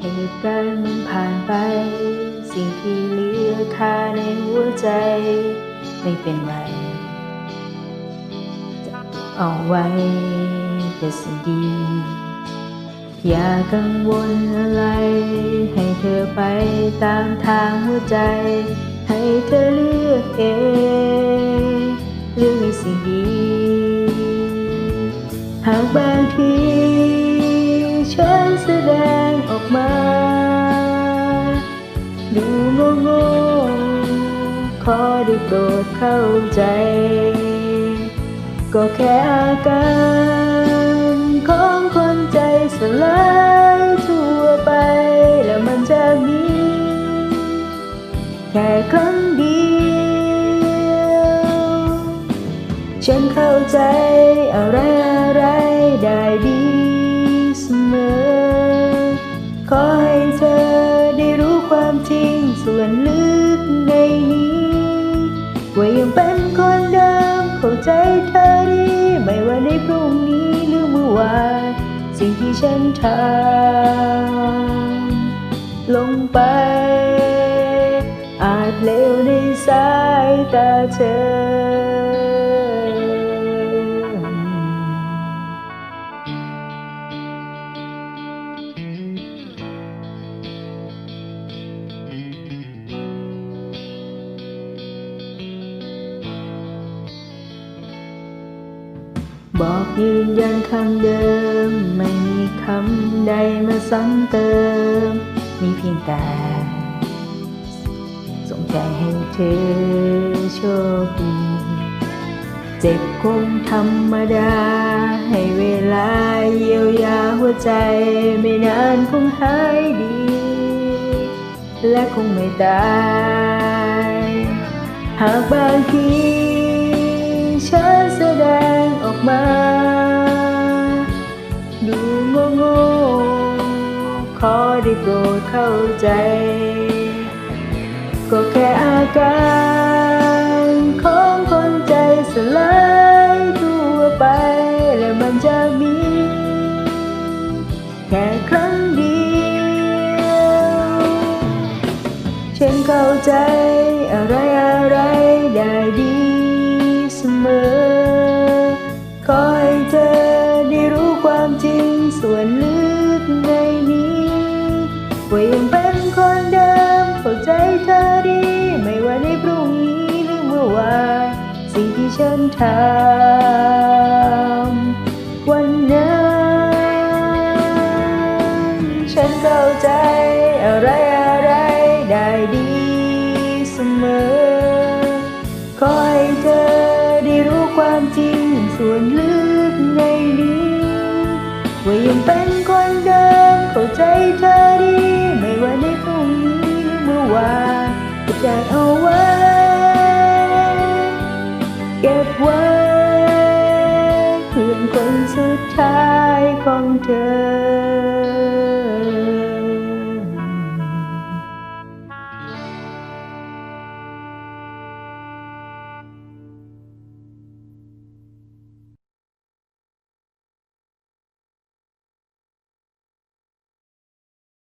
เหตุการณ์มันผ่านไป สิ่งที่เหลือค่าในหัวใจ ไม่เป็นไรจะเอาไว้แต่สิ่งดี อย่ากังวลอะไร ให้เธอไปตามทางหัวใจ ให้เธอเลือกเองเลือกในสิ่งดี หากบางทีฉันแสดงออก ขอได้โปรดเข้าใจ ก็แค่อาการของคนใจสลายทั่วไปแล้วมันจะมีแค่ครั้งเดียวฉันเข้าใจอะไรอะไรได้ดีเสมอขอให้เธอ วาสิ่งที่ฉันทำลงไป อาจเลวในสายตาเธอ บอกยืนยันคำเดิม ไม่มีคำใดมาซ้ำเติม มีเพียงแต่ส่งใจให้เธอโชคดีเจ็บคงธรรมดา ให้เวลาเยียวยาหัวใจ ไม่นานคงหายดี และคงไม่ตาย หากบางที มา ดูโง่โง่ๆขอได้โปรดเข้าใจ ก็แค่อาการของคนใจสลายทั่วไป และมันจะมี แค่ครั้งเดียวฉันเข้าใจอะไรอะไรได้ดีเสมอ ส่วนลึกในนี้ว่ายังเป็นคนเดิมเข้าใจเธอดี ไม่ว่าในพรุ่งนี้หรือเมื่อวานสิ่งที่ฉันทำวันนั้นฉันเข้าใจอะไรอะไรได้ดีเสมอขอให้เธอ ม